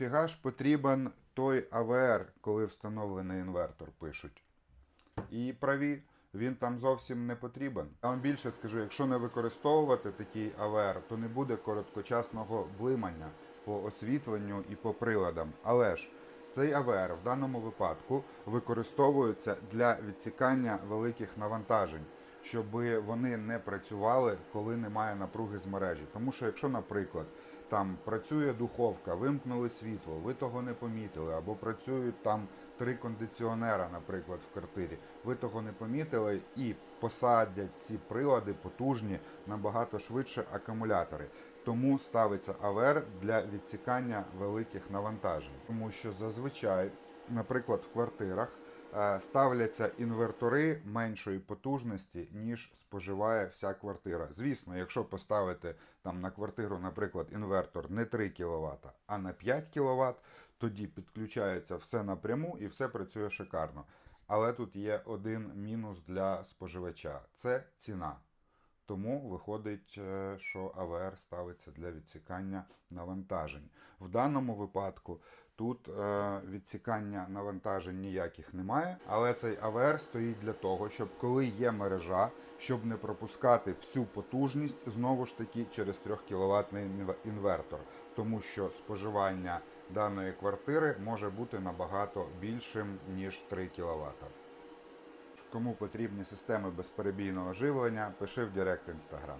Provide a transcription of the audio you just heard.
нафіга ж потрібен той АВР, коли встановлений інвертор, пишуть. І праві, він там зовсім не потрібен. Я вам більше скажу, якщо не використовувати такий АВР, то не буде короткочасного блимання по освітленню і по приладам. Але ж цей АВР в даному випадку використовується для відсікання великих навантажень, щоб вони не працювали, коли немає напруги з мережі. Тому що якщо, наприклад, там працює духовка, вимкнули світло, ви того не помітили, або працюють там три кондиціонера, наприклад, в квартирі, ви того не помітили і посадять ці прилади потужні набагато швидше акумулятори. Тому ставиться АВР для відсікання великих навантажень, тому що зазвичай, наприклад, в квартирах ставляться інвертори меншої потужності, ніж споживає вся квартира. Звісно, якщо поставити там на квартиру, наприклад, інвертор не 3 кВт, а на 5 кВт, тоді підключається все напряму і все працює шикарно. Але тут є один мінус для споживача це ціна. Тому виходить, е, що АВР ставиться для відсікання навантажень. В даному випадку тут е, відсікання навантажень ніяких немає, але цей АВР стоїть для того, щоб коли є мережа, щоб не пропускати всю потужність знову ж таки через 3 кВт інвертор, тому що споживання даної квартири може бути набагато більшим ніж 3 кВт. Кому потрібні системи безперебійного живлення, пиши в Директ Інстаграм.